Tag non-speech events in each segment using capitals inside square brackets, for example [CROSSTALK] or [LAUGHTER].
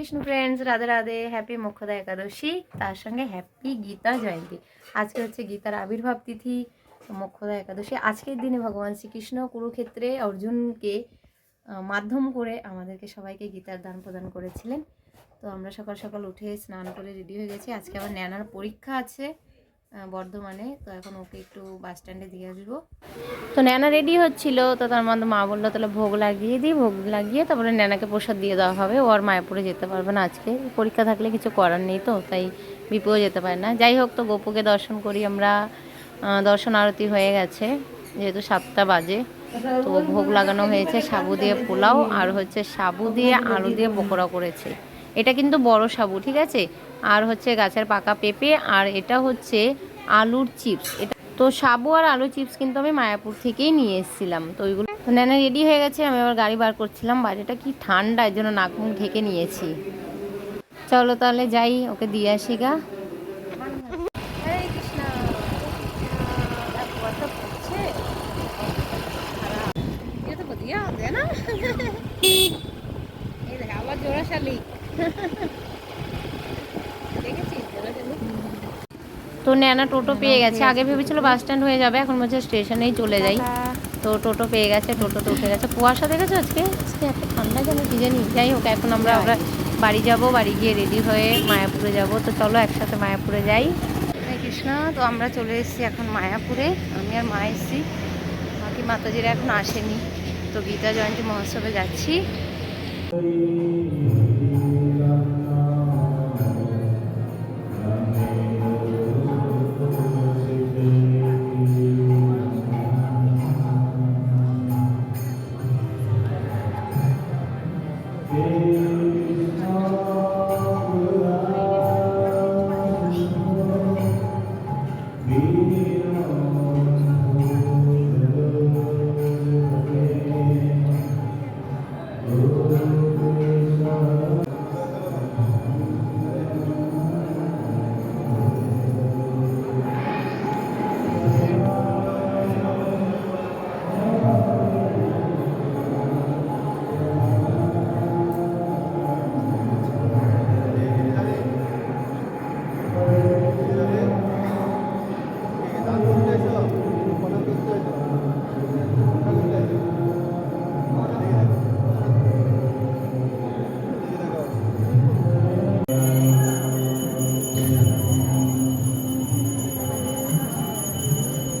Krishna friends Radhe Radhe happy Mokshada Ekadashi, তার সঙ্গে happy Gita জয়ন্তী। আজকে হচ্ছে গীতার আবির্ভাব তিথি, মোক্ষদা একাদশী। আজকের দিনে ভগবান শ্রীকৃষ্ণ কুরুক্ষেত্রে অর্জুনকে মাধ্যম করে আমাদেরকে সবাইকে গীতার দান প্রদান করেছিলেন। তো আমরা সকাল সকাল উঠে স্নান করে রেডি হয়ে গেছি। আজকে আবার ন্যানার পরীক্ষা আছে। বর্ধমানে। তো এখন ওকে একটু বাস স্ট্যান্ডে দিয়ে আসব। তো ন্যানা রেডি হচ্ছিল, তো তার মধ্যে মা বলল, তাহলে ভোগ লাগিয়ে দিই, ভোগ লাগিয়ে তারপরে ন্যানাকে প্রসাদ দিয়ে দেওয়া হবে। ও আর মায়াপুরে যেতে পারবে না আজকে। পরীক্ষা থাকলে কিছু করার নেই তো, তাই বিপুও যেতে পারে না। যাই হোক তো গোপুকে দর্শন করি আমরা। দর্শন আরতি হয়ে গেছে, যেহেতু সাতটা বাজে। তো ভোগ লাগানো হয়েছে, সাবু দিয়ে পোলাও, আর হচ্ছে সাবু দিয়ে আলু দিয়ে পকোড়া করেছে। এটা কিন্তু বড় সাবু, ঠিক আছে? আর হচ্ছে গাছের পাকা পেঁপে, আর এটা হচ্ছে আলুর চিপস এটা তো সাবু আর আলু চিপস কিন্তু আমি মায়াপুর থেকেই নিয়ে এসেছিলাম তো ওইগুলো তো ন্যানা রেডি হয়ে গেছে আমি আবার গাড়ি বার করছিলাম বাইরেটা কি ঠান্ডা এর জন্য নাক মুখ ঢেকে নিয়েছি চলো তাহলে যাই ওকে দিয়ে আসি গা হরে কৃষ্ণ ये तो बढ़िया होते हैं ना ये देख আবার জোড়া তো ন্যানা টোটো পেয়ে গেছে। আগে ভেবেছিল বাস স্ট্যান্ড হয়ে যাবে এখন বলছে স্টেশনেই চলে যাই। তো টোটো পেয়ে গেছে টোটোতে উঠে গেছে। কুয়াশা দেখেছ আজকে? আজকে এত ঠান্ডা যেন কি জানি? যাই হোক এখন আমরা আমরা বাড়ি যাব বাড়ি গিয়ে রেডি হয়ে মায়াপুরে যাব। তো চলো একসাথে মায়াপুরে যাই। কৃষ্ণ তো আমরা চলে এসেছি এখন মায়াপুরে। আমি আর মা এসেছি। বাকি মাতাজিরা এখন আসেনি। তো গীতা জয়ন্তী মহোৎসবে যাচ্ছি।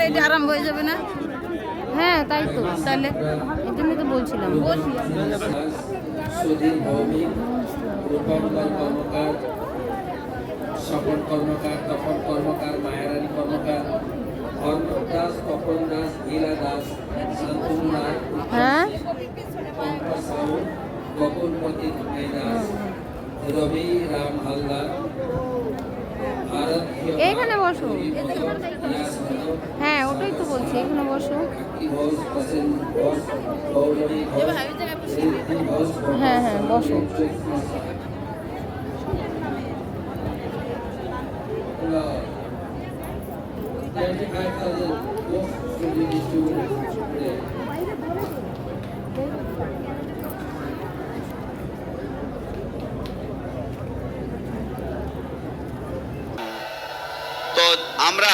মন্দিরে এটা আরাম হয়ে যাবে না? হ্যাঁ তাই তো। তাহলে এই জন্যই তো বলছিলাম। কর্মকার স্বপন কর্মকার তপন কর্মকার মায়ারানী কর্মকার অর্ণব দাস তপন দাস গীলা দাস শান্তনু রায় হ্যাঁ? সাহু গগনপতি দাস রবি রাম হালদার এইখানে বসো। হ্যাঁ ওটাই তো বলছি এখানে বসো। হ্যাঁ হ্যাঁ বসো। তো আমরা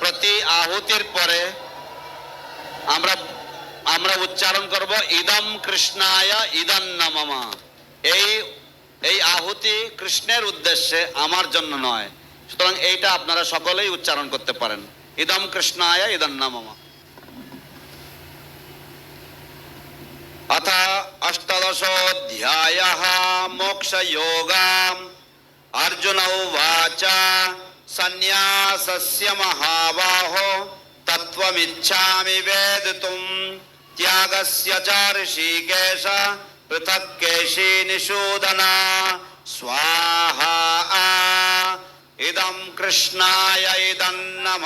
প্রতি আহুতির পরে আমরা আমরা উচ্চারণ করব ইদম কৃষ্ণায় ইদম নমমা এই এই আহুতি কৃষ্ণের উদ্দেশ্যে আমার জন্য নয় সুতরাং এইটা আপনারা সকলেই উচ্চারণ করতে পারেন ইদম কৃষ্ণায় ইদম নমমা अथ अष्टादशोऽध्यायः मोक्षयोगाम् अर्जुन उवाच సన్యాసస్య మహాబాహో తత్వమిచ్చామి వేదితుం. త్యాగస్య చ ఋషికేశ పృథక్ కేశీ నిషూదన స్వాహ ఇదం కృష్ణాయ ఇదన్నమ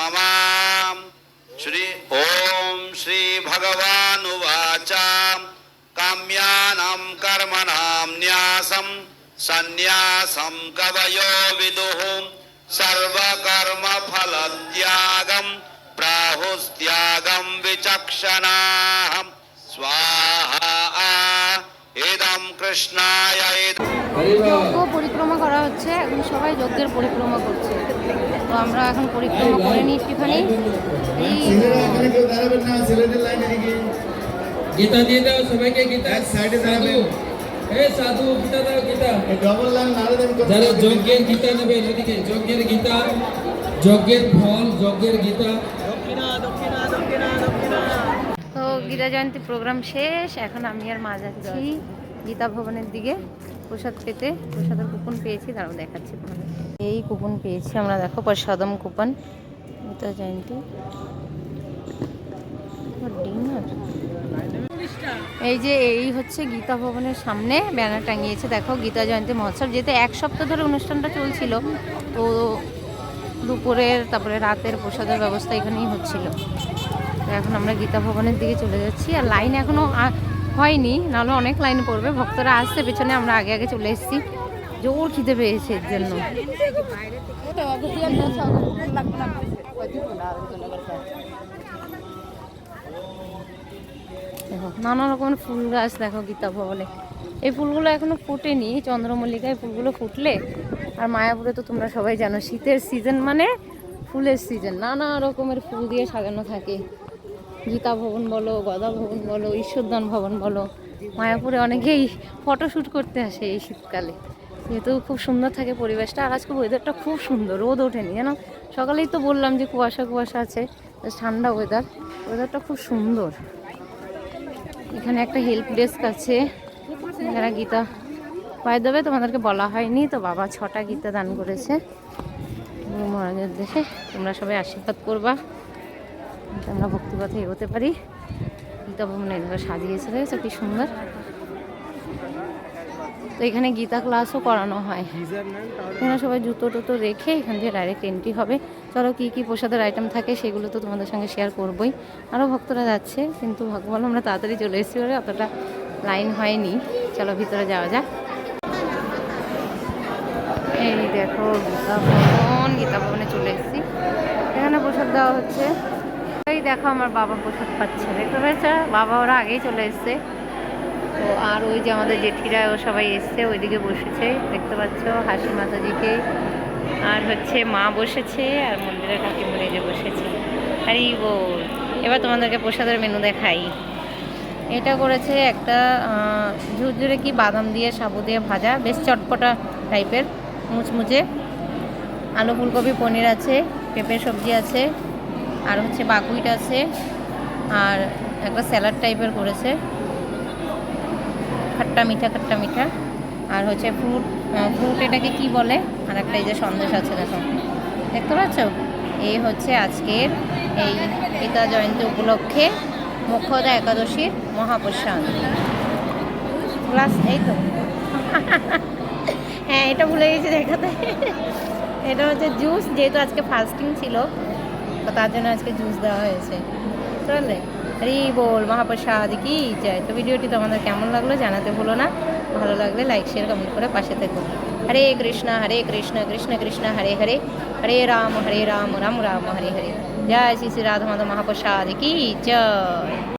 శ్రీ ఓం శ్రీ భగవానువాచ. కామ్యానం కర్మణాం న్యాసం సన్యాసం కవయో విదుః. সর্বকর্ম ফল ত্যাগম প্রাহুস্ত্যাগম বিচক্ষণা স্বাহা ইদম কৃষ্ণায় যজ্ঞ পরিক্রমা করা হচ্ছে এখন সবাই যজ্ঞের পরিক্রমা করছে। তো আমরা এখন পরিক্রমা করে নিই একটুখানি। গীতা দিয়ে দাও সবাইকে গীতা। সাইডে দাঁড়াবেন সাধু গীতা দাও গীতা। ডবল লাইন নাড়া দেন যারা যজ্ঞের গীতা নেবে এদিকে যজ্ঞের গীতা যজ্ঞের ফল যজ্ঞের গীতা। তো গীতা জয়ন্তী প্রোগ্রাম শেষ। এখন আমি আর মা যাচ্ছি গীতা ভবনের দিকে। প্রসাদ পেতে প্রসাদের কুপন পেয়েছি তারাও দেখাচ্ছি এই কুপন পেয়েছি আমরা দেখো প্রসাদম কুপন গীতা জয়ন্তী। ডিনার এই যে এই হচ্ছে গীতা ভবনের সামনে, ব্যানার টাঙিয়েছে। দেখো, গীতা জয়ন্তী মহোৎসব যেহেতু এক সপ্তাহ ধরে অনুষ্ঠানটা চলছিল। তো দুপুরের, তারপরে রাতের প্রসাদের ব্যবস্থা এখানেই হচ্ছিল। তো এখন আমরা গীতা ভবনের দিকে চলে যাচ্ছি। আর লাইন এখনও হয়নি, নাহলে অনেক লাইন পড়বে। ভক্তরা আসছে, পেছনে আমরা আগে আগে চলে এসেছি। জোর খিদে পেয়েছে এর জন্য দেখো নানা রকমের ফুল গাছ দেখো গীতা ভবনে। এই ফুলগুলো এখনও ফুটেনি, চন্দ্রমল্লিকায় ফুলগুলো ফুটলে। আর মায়াপুরে তো তোমরা সবাই জানো, শীতের সিজন মানে ফুলের সিজন নানা রকমের ফুল দিয়ে সাজানো থাকে। গীতা ভবন বলো, গদা ভবন বলো, ঈশ্বরদান ভবন বলো। মায়াপুরে অনেকেই ফটোশ্যুট করতে আসে এই শীতকালে। যেহেতু খুব সুন্দর থাকে পরিবেশটা, আর আজকে ওয়েদারটা খুব সুন্দর, রোদ ওঠেনি যেন সকালেই তো বললাম যে কুয়াশা কুয়াশা আছে ঠান্ডা ওয়েদার ওয়েদারটা খুব সুন্দর। এখানে একটা হেল্প ডেস্ক আছে। এরা গীতা পায়ে দেবে, তোমাদেরকে বলা হয়নি। তো বাবা ছটা গীতা দান করেছে। মহারাজের দেশে তোমরা সবাই আশীর্বাদ করবা। আমরা ভক্তিপথে এগোতে পারি। গীতা ভবনে এগুলো সাজিয়েছে, দেখেছ কি সুন্দর? তো এখানে গীতা ক্লাসও করানো হয়। এখানে সবাই জুতো টুতো রেখে এখান থেকে ডাইরেক্ট এন্ট্রি হবে। চলো কী কী প্রসাদের আইটেম থাকে সেগুলো তো তোমাদের সঙ্গে শেয়ার করবই। আরও ভক্তরা যাচ্ছে কিন্তু ভগবান আমরা তাড়াতাড়ি চলে এসেছি বলে অতটা লাইন হয়নি। চলো ভিতরে যাওয়া যাক। এই দেখো গীতা ভবন গীতা ভবনে চলে এসেছি। এখানে প্রসাদ দেওয়া হচ্ছে। এই দেখো আমার বাবা প্রসাদ পাচ্ছে। দেখতে পেয়েছ? বাবা ওরা আগেই চলে এসছে। তো আর ওই যে আমাদের জেঠিরা, ও সবাই এসছে, ওইদিকে বসেছে, দেখতে পাচ্ছ, হাসি মাতাজিকে। আর হচ্ছে মা বসেছে, আর মন্দিরের কাকিমুনি যে বসেছে। আরে বল। এবার তোমাদেরকে প্রসাদের মেনু দেখাই। এটা করেছে একটা ঝুরঝুরে কি বাদাম দিয়ে, সাবু দিয়ে ভাজা, বেশ চটপটা টাইপের মুচমুচে। আলু ফুলকপি, পনির আছে পেঁপে সবজি আছে, আর হচ্ছে বাকুইট আছে, আর একটা স্যালাড টাইপের করেছে। খাট্টা মিঠা খাট্টা মিঠা। আর হচ্ছে ফ্রুট ফ্রুট এটাকে কি বলে? আর একটা এই যে সন্দেশ আছে, দেখো। দেখতে পাচ্ছ? এই হচ্ছে আজকের এই পিতা জয়ন্তী উপলক্ষে মুখ্যদা একাদশীর মহাপ্রসাদ। ক্লাস এই তো। [LAUGHS] হ্যাঁ এটা ভুলে গেছি দেখাতে। এটা হচ্ছে জুস যেহেতু আজকে ফাস্টিং ছিল, তো তার জন্য আজকে জুস দেওয়া হয়েছে। চলে হরি বল, মহাপ্রসাদ, কি জয় তো ভিডিওটি তোমাদের কেমন লাগল জানাতে ভুলো না। ভালো লাগলে লাইক শেয়ার কমেন্ট করে পাশে থেকো। হরে কৃষ্ণ হরে কৃষ্ণ কৃষ্ণ কৃষ্ণ, হরে হরে। হরে রাম হরে রাম রাম রাম, হরে হরে। জয় শ্রী শ্রী রাধা মাধব মহাপ্রসাদ, কি জয়